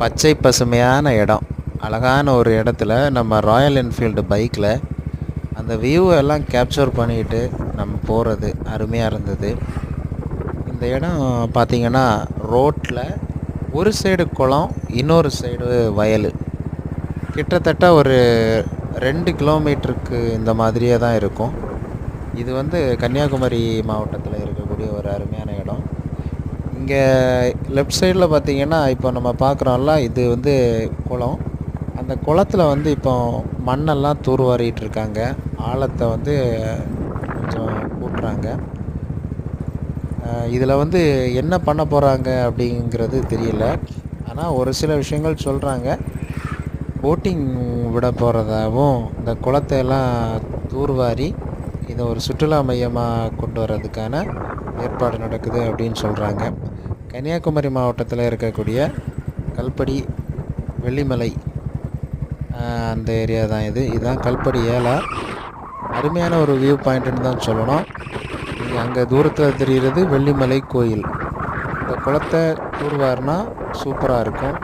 பச்சை பசுமையான இடம். அழகான ஒரு இடத்துல நம்ம ராயல் என்ஃபீல்டு பைக்கில் அந்த வியூவை எல்லாம் கேப்சர் பண்ணிக்கிட்டு நம்ம போகிறது அருமையாக இருந்தது. இந்த இடம் பார்த்திங்கன்னா ரோட்டில் ஒரு சைடு குளம் இன்னொரு சைடு வயல். கிட்டத்தட்ட ஒரு ரெண்டு கிலோமீட்டருக்கு இந்த மாதிரியே தான் இருக்கும். இது வந்து கன்னியாகுமரி மாவட்டத்தில் இருக்கக்கூடிய ஒரு அருமையான இங்கே லெஃப்ட் சைடில் பார்த்தீங்கன்னா இப்போ நம்ம பார்க்குறோம்ல இது வந்து குளம். அந்த குளத்தில் வந்து இப்போ மண்ணெல்லாம் தூர்வாரிட்டு இருக்காங்க ஆழத்தை வந்து கொஞ்சம் கூட்டுறாங்க. இதில் வந்து என்ன பண்ண போகிறாங்க அப்படிங்கிறது தெரியல. ஆனால் ஒரு சில விஷயங்கள் சொல்கிறாங்க போட்டிங் விட போகிறதாவும் இந்த குளத்தையெல்லாம் தூர்வாரி இதை ஒரு சுற்றுலா மையமாக கொண்டு வர்றதுக்கான ஏற்பாடு நடக்குது அப்படின்னு சொல்கிறாங்க கன்னியாகுமரி மாவட்டத்தில் இருக்கக்கூடிய கல்படி வெள்ளிமலை அந்த ஏரியா தான் இது. இதுதான் கல்படி ஏலா. அருமையான ஒரு வியூ பாயிண்ட்டுன்னு தான் சொல்லணும். நீங்கள் அங்கே தூரத்தில் தெரிகிறது வெள்ளிமலை கோயில். இந்த குளத்தை கூறுவார்னா சூப்பராக இருக்கும்.